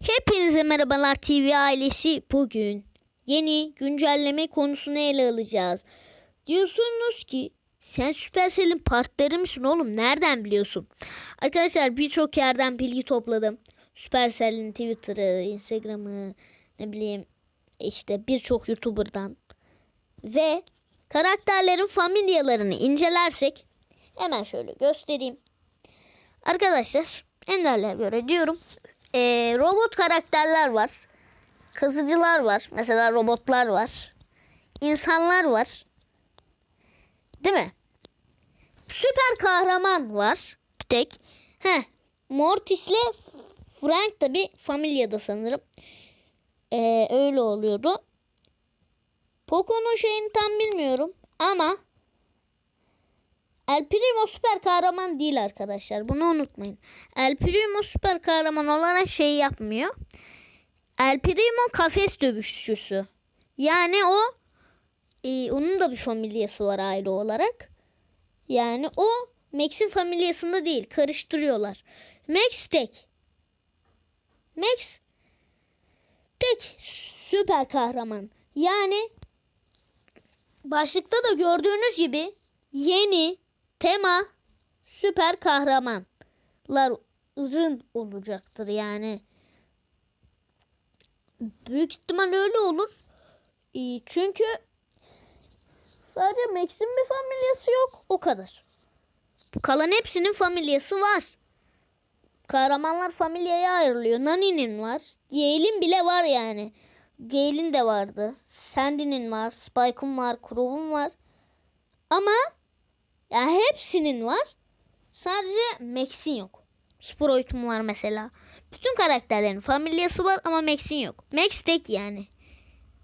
Hepinize merhabalar TV ailesi. Bugün yeni güncelleme konusunu ele alacağız. Diyorsunuz ki sen Supercell'in partneri misin oğlum? Nereden biliyorsun? Arkadaşlar birçok yerden bilgi topladım. Supercell'in Twitter'ı, Instagram'ı, ne bileyim işte birçok YouTuber'dan. Ve karakterlerin familyalarını incelersek hemen şöyle göstereyim. Arkadaşlar Ender'le göre diyorum ee, robot karakterler var. Kazıcılar var. Mesela robotlar var. İnsanlar var. Değil mi? Süper kahraman var. Bir tek. Heh. Mortis'le Frank da bir familyada sanırım. Ee, öyle oluyordu. Poco'nun şeyini tam bilmiyorum. Ama El Primo süper kahraman değil arkadaşlar. Bunu unutmayın. El Primo süper kahraman olarak şey yapmıyor. El Primo kafes dövüşçüsü. Yani o e, onun da bir familyası var aile olarak. Yani o Max'in familyasında değil. Karıştırıyorlar. Max tek. Max tek süper kahraman. Yani başlıkta da gördüğünüz gibi yeni tema süper kahramanların olacaktır yani. Büyük ihtimal öyle olur. Ee, Çünkü sadece Max'in bir familyası yok. O kadar. Kalan hepsinin familyası var. Kahramanlar familyaya ayrılıyor. Nani'nin var. Gale'in bile var yani. Gale'in de vardı. Sandy'nin var. Spike'ın var. Crow'un var. Ama yani hepsinin var. Sadece Max'in yok. Sprite'un var mesela. Bütün karakterlerin familyası var ama Max'in yok. Max tek yani.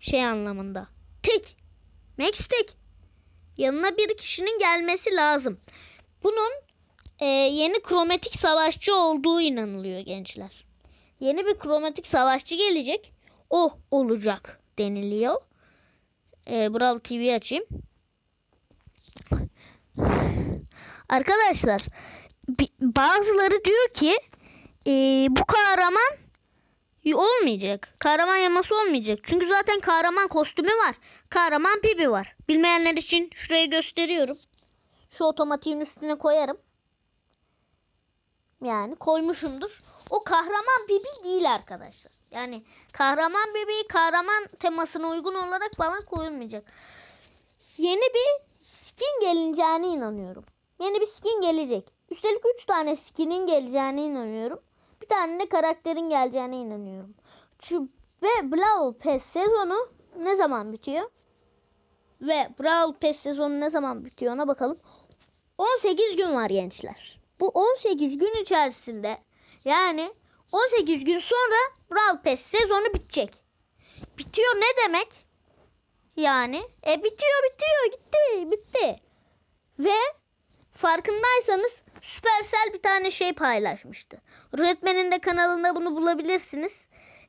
Şey anlamında. Tek. Max tek. Yanına bir kişinin gelmesi lazım. Bunun e, yeni kromatik savaşçı olduğu inanılıyor gençler. Yeni bir kromatik savaşçı gelecek. O olacak deniliyor. E, Brawl TV açayım. Arkadaşlar bazıları diyor ki e, bu kahraman olmayacak. Kahraman yaması olmayacak. Çünkü zaten kahraman kostümü var. Kahraman pibi var. Bilmeyenler için şuraya gösteriyorum. Şu otomatiğin üstüne koyarım. Yani koymuşumdur. O kahraman pibi değil arkadaşlar. Yani kahraman bebeği kahraman temasına uygun olarak falan koyulmayacak. Yeni bir skin geleceğine inanıyorum. Yeni bir skin gelecek. Üstelik 3 tane skinin geleceğine inanıyorum. Bir tane de karakterin geleceğine inanıyorum. Şu, ve Brawl Pass sezonu ne zaman bitiyor? Ve Brawl Pass sezonu ne zaman bitiyor ona bakalım. 18 gün var gençler. Bu 18 gün içerisinde yani 18 gün sonra Brawl Pass sezonu bitecek. Bitiyor ne demek? Yani e bitiyor bitiyor gitti bitti. Ve farkındaysanız Supercell bir tane şey paylaşmıştı. Redman'in de kanalında bunu bulabilirsiniz.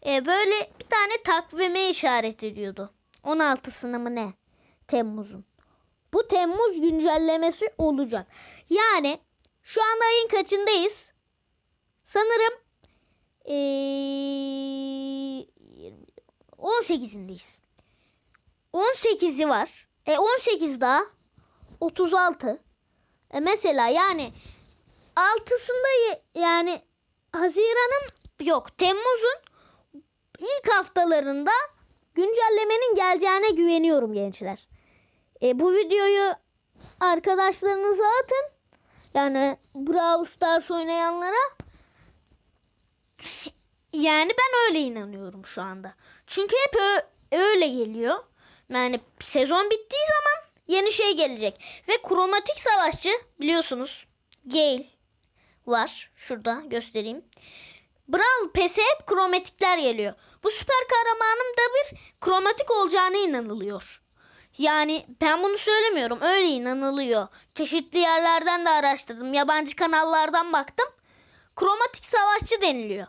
E, böyle bir tane takvime işaret ediyordu. 16'sına mı ne? Temmuz'un. Bu Temmuz güncellemesi olacak. Yani şu anda ayın kaçındayız? Sanırım ee, 18'indeyiz. 18'i var. E 18 daha 36. E mesela yani altısında yani Haziran'ın yok Temmuz'un ilk haftalarında güncellemenin geleceğine güveniyorum gençler. E, bu videoyu arkadaşlarınıza atın. Yani Brawl Stars oynayanlara. Yani ben öyle inanıyorum şu anda. Çünkü hep öyle geliyor. Yani sezon bittiği zaman yeni şey gelecek. Ve kromatik savaşçı biliyorsunuz Gale var. Şurada göstereyim. Brawl Pass'e hep kromatikler geliyor. Bu süper kahramanım da bir kromatik olacağına inanılıyor. Yani ben bunu söylemiyorum. Öyle inanılıyor. Çeşitli yerlerden de araştırdım. Yabancı kanallardan baktım. Kromatik savaşçı deniliyor.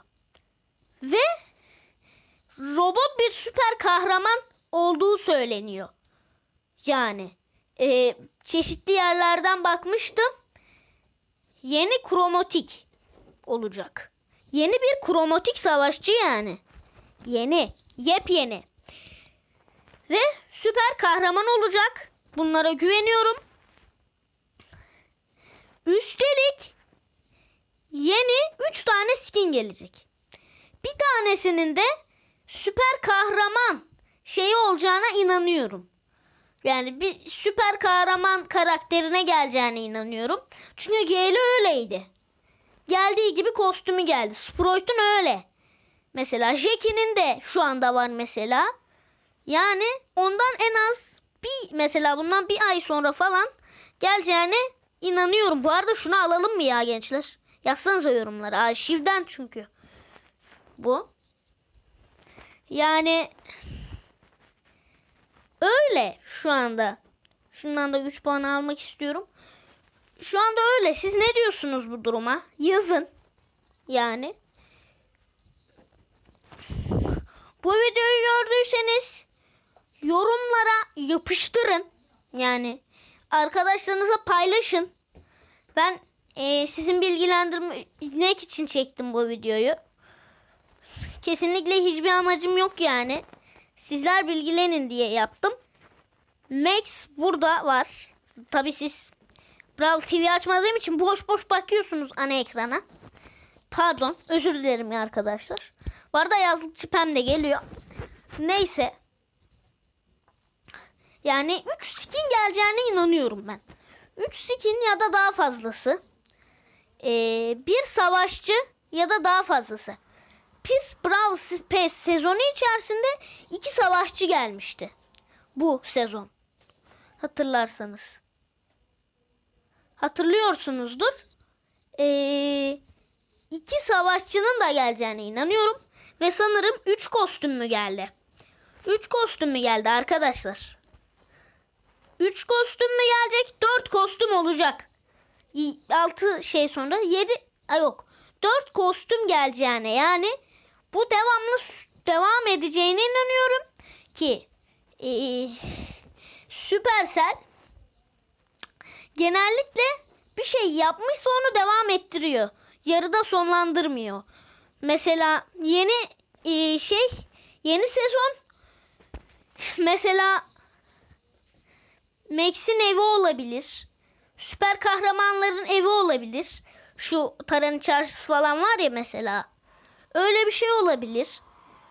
Ve robot bir süper kahraman olduğu söyleniyor. Yani e, çeşitli yerlerden bakmıştım. Yeni kromatik olacak. Yeni bir kromatik savaşçı yani. Yeni. Yepyeni. Ve süper kahraman olacak. Bunlara güveniyorum. Üstelik yeni 3 tane skin gelecek. Bir tanesinin de süper kahraman şeyi olacağına inanıyorum. Yani bir süper kahraman karakterine geleceğine inanıyorum. Çünkü GL öyleydi. Geldiği gibi kostümü geldi. Sprite'un öyle. Mesela Jackie'nin de şu anda var mesela. Yani ondan en az bir mesela bundan bir ay sonra falan geleceğine inanıyorum. Bu arada şunu alalım mı ya gençler? Yazsanıza yorumlara. Arşivden çünkü. Bu. Yani öyle şu anda. Şundan da 3 puan almak istiyorum. Şu anda öyle. Siz ne diyorsunuz bu duruma? Yazın. Yani. Bu videoyu gördüyseniz yorumlara yapıştırın. Yani arkadaşlarınıza paylaşın. Ben eee, sizin bilgilendirmek için çektim bu videoyu. Kesinlikle hiçbir amacım yok yani. Sizler bilgilenin diye yaptım. Max burada var. Tabi siz Brawl TV açmadığım için boş boş bakıyorsunuz ana ekrana. Pardon özür dilerim ya arkadaşlar. Bu arada yazlıkçı Pem de geliyor. Neyse. Yani 3 skin geleceğine inanıyorum ben. 3 skin ya da daha fazlası. Ee, bir savaşçı ya da daha fazlası. Bir Brawl Pass sezonu içerisinde iki savaşçı gelmişti. Bu sezon. Hatırlarsanız. Hatırlıyorsunuzdur. Ee, iki savaşçının da geleceğine inanıyorum. Ve sanırım 3 kostüm mü geldi? 3 kostüm mü geldi arkadaşlar? 3 kostüm mü gelecek? 4 kostüm olacak. 6 şey sonra 7 ay yok. 4 kostüm geleceğine yani bu devamlı devam edeceğine inanıyorum ki eee Supercell genellikle bir şey yapmışsa onu devam ettiriyor. Yarıda sonlandırmıyor. Mesela yeni eee, şey yeni sezon mesela Max'in evi olabilir. Süper kahramanların evi olabilir. Şu Taran'ın çarşısı falan var ya mesela. Öyle bir şey olabilir.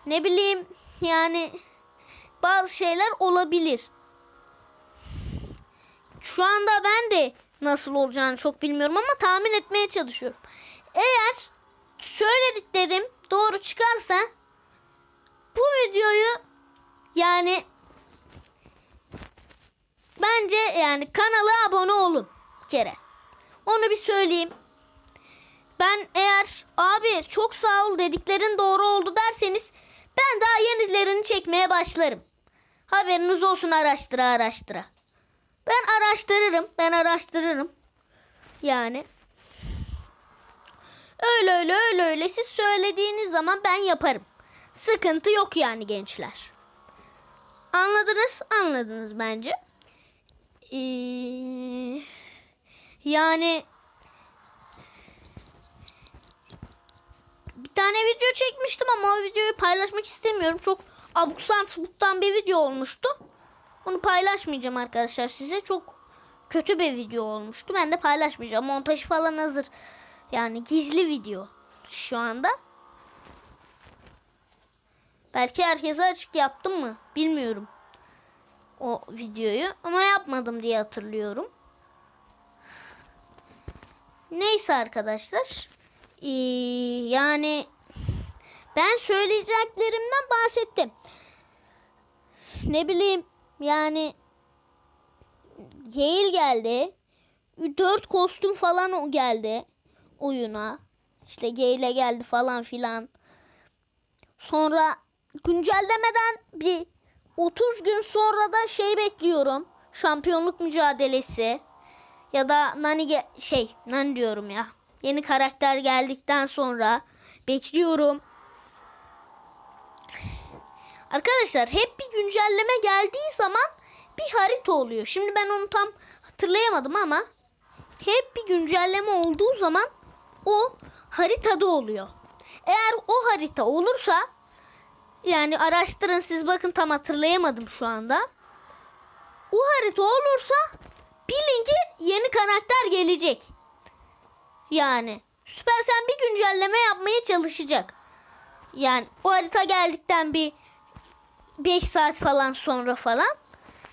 Ne bileyim yani bazı şeyler olabilir. Şu anda ben de nasıl olacağını çok bilmiyorum ama tahmin etmeye çalışıyorum. Eğer söylediklerim doğru çıkarsa bu videoyu yani bence yani kanala abone olun bir kere. Onu bir söyleyeyim. Ben eğer abi çok sağ ol dediklerin doğru oldu derseniz ben daha yenilerini çekmeye başlarım. Haberiniz olsun araştıra araştıra. Ben araştırırım. Ben araştırırım. Yani. Öyle öyle öyle öyle siz söylediğiniz zaman ben yaparım. Sıkıntı yok yani gençler. Anladınız? Anladınız bence. Ee, yani tane video çekmiştim ama o videoyu paylaşmak istemiyorum. Çok abuk sabuktan bir video olmuştu. Onu paylaşmayacağım arkadaşlar size. Çok kötü bir video olmuştu. Ben de paylaşmayacağım. Montajı falan hazır. Yani gizli video şu anda. Belki herkese açık yaptım mı? Bilmiyorum. O videoyu ama yapmadım diye hatırlıyorum. Neyse arkadaşlar. Ee, yani ben söyleyeceklerimden bahsettim. Ne bileyim yani Gale geldi. 4 kostüm falan o geldi oyuna. İşte Gale geldi falan filan. Sonra güncellemeden bir 30 gün sonra da şey bekliyorum. Şampiyonluk mücadelesi. Ya da Nani şey Nani diyorum ya. Yeni karakter geldikten sonra bekliyorum. Arkadaşlar hep bir güncelleme geldiği zaman bir harita oluyor. Şimdi ben onu tam hatırlayamadım ama hep bir güncelleme olduğu zaman o haritada oluyor. Eğer o harita olursa yani araştırın siz bakın tam hatırlayamadım şu anda. O harita olursa bilin ki yeni karakter gelecek. Yani Supercell bir güncelleme yapmaya çalışacak. Yani o harita geldikten bir 5 saat falan sonra falan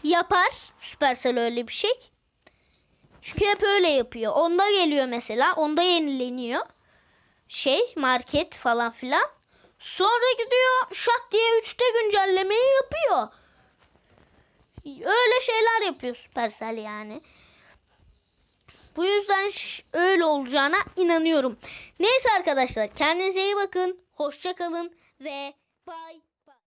yapar Supercell öyle bir şey. Çünkü hep öyle yapıyor. Onda geliyor mesela. Onda yenileniyor. Şey market falan filan. Sonra gidiyor şak diye 3'te güncellemeyi yapıyor. Öyle şeyler yapıyor Supercell yani. Bu yüzden öyle olacağına inanıyorum. Neyse arkadaşlar kendinize iyi bakın. Hoşça kalın ve bay